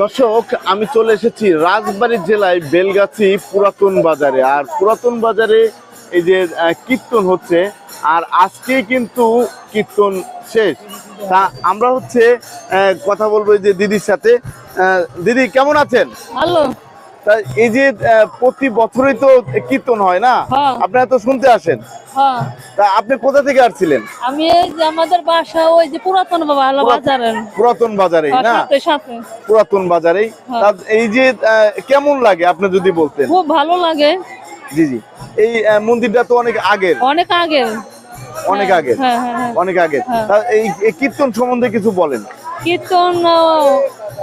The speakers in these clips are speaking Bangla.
দর্শক, আমি চলে এসেছি রাজবাড়ী জেলায় বেলগাছি পুরাতন বাজারে। আর পুরাতন বাজারে এই যে কীর্তন হচ্ছে, আর আজকে কিন্তু কীর্তন শেষ। তা আমরা হচ্ছে কথা বলব যে দিদির সাথে। দিদি, কেমন আছেন? হ্যালো তা এই যে প্রতি বছরই তো কীর্তন হয় না? হ্যাঁ। আপনারা তো শুনতে আসেন। হ্যাঁ। তা আপনি কোথা থেকে আসছিলেন? আমি এই যে আমাদের বাসা ওই যে পুরাতন বাজারের। পুরাতন বাজারেই না? পুরাতন বাজারেই। হ্যাঁ। এই যে কেমন লাগে আপনি যদি বলতেন? খুব ভালো লাগে। জি জি। এই মন্দিরটা তো অনেক আগের। অনেক আগের। অনেক আগের। অনেক আগের। এই কীর্তন সম্বন্ধে কিছু বলেন। কীর্তন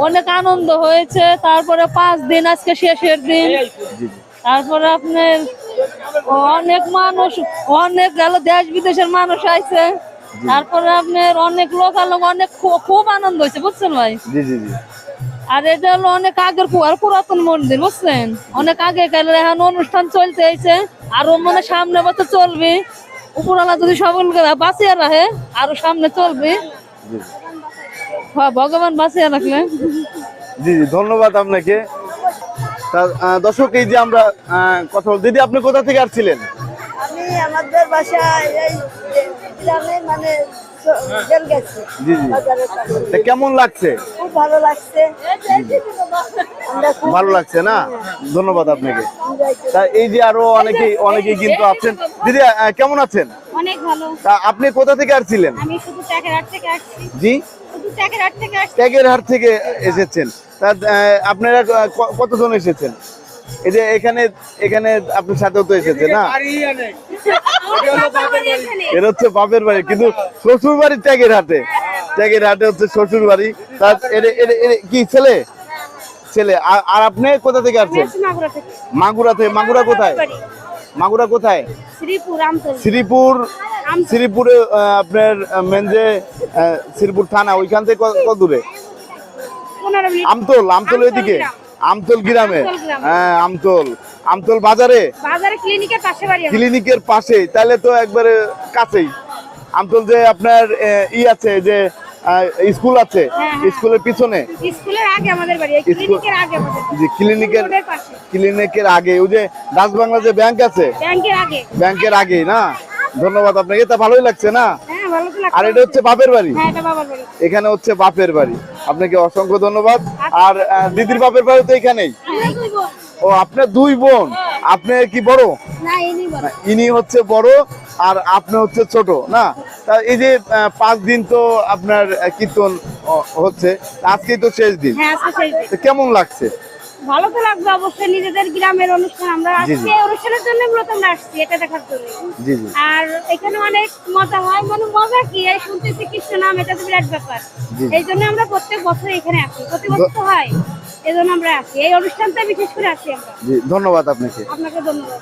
অনেক আনন্দ হয়েছে। তারপরে পাঁচ দিন আজকে শেষের দিন। তারপরে আপনার অনেক মানুষ অনেক গেল দেশ বিদেশের মানুষ আইছে। তারপরে আপনার অনেক লোকালোক অনেক খুব আনন্দ হয়েছে বুঝছেন ভাই? জি জি জি। আর এটা হলো অনেক আগের আর পুরাতন মন্দির বুঝছেন? অনেক আগে গেলে এখন অনুষ্ঠান চলতে হয়েছে আরও মানে সামনে বছর চলবে। উপরওয়ালা যদি সকলকে বাঁচিয়ে রাখে আরও সামনে চলবে। ভগবান বাঁচিয়ে রাখলে। জি জি ধন্যবাদ আপনাকে। তা দর্শক এই যে আমরা কথা বল দিদি আপনি কোথা থেকে আসছিলেন? আমি আমাদের বাসা এই গ্রামে মানে গেছি জি জি। তা কেমন লাগছে? খুব ভালো লাগছে। ভালো লাগছে না? ধন্যবাদ আপনাকে। তা এই যে আরও অনেকেই অনেকেই কিন্তু আছেন। দিদি কেমন আছেন? অনেক ভালো। তা আপনি কোথা থেকে আসছিলেন? আমি শুধু থেকে আসছি। জি? ট্যাকের হাট থেকে ট্যাগের হাট থেকে এসেছেন। তা আপনারা কতজন এসেছেন? এই যে এখানে এখানে আপনার সাথেও তো এসেছে না? এর হচ্ছে বাপের বাড়ি কিন্তু শ্বশুর বাড়ি ট্যাগের হাটে ট্যাগের হাটে হচ্ছে শ্বশুর বাড়ি তার কি ছেলে? ছেলে। আর- আর আপনি কোথা থেকে আসছেন? মাগুরা থেকে। মাগুরা কোথায়। মাগুরা কোথায়? শ্রীপুর শ্রীপুর শ্রীপুরে আপনার মেন যে শ্রীপুর থানা ওইখান থেকে কত দূরে? আমতল আমতল ওইদিকে। আমতল গ্রামে? হ্যাঁ আমতল। আমতল বাজারে? বাজারে ক্লিনিকের পাশে বাড়ি ক্লিনিকের পাশে তাহলে তো একবারে কাছেই। আমতল যে আপনার ই আছে যে স্কুল আছে? হ্যাঁ, হ্যাঁ। স্কুলের পিছনে? স্কুলের আগে আমাদের বাড়ি ক্লিনিকের আগে ক্লিনিকের ক্লিনিকের আগে। ওই যে রাজবাংলা যে ব্যাংক আছে? ব্যাংকের আগে। ব্যাংকের আগে না? ধন্যবাদ আপনাকে। তা ভালোই লাগছে না? হ্যাঁ আর এটা হচ্ছে বাপের বাড়ি? এখানে হচ্ছে বাপের বাড়ি। আপনাকে অসংখ্য ধন্যবাদ। আর দিদির বাপের বাড়ি তো এখানেই। ও আপনার দুই বোন? আপনি কি বড়? ইনি হচ্ছে বড় আর আপনি হচ্ছে ছোট না? তা এই যে পাঁচ দিন তো আপনার কীর্তন হচ্ছে আজকেই তো শেষ দিন। হ্যাঁ আজকে কেমন লাগছে? ভালো তো লাগবে অবশ্যই নিজেদের গ্রামের অনুষ্ঠান আমরা আজকে অনুষ্ঠানের জন্য মূলত আমরা আসছি এটা দেখার জন্য আর এখানে অনেক মজা হয় মানে মজা কি এই শুনতেছি কৃষ্ণ নাম এটা তো বিরাট ব্যাপার। এই জন্য আমরা প্রত্যেক বছর এখানে আসি প্রতি বছর তো হয় এই জন্য আমরা আসি। এই অনুষ্ঠানটা বিশেষ করে আসি আমরা। ধন্যবাদ আপনাকে। আপনাকে ধন্যবাদ।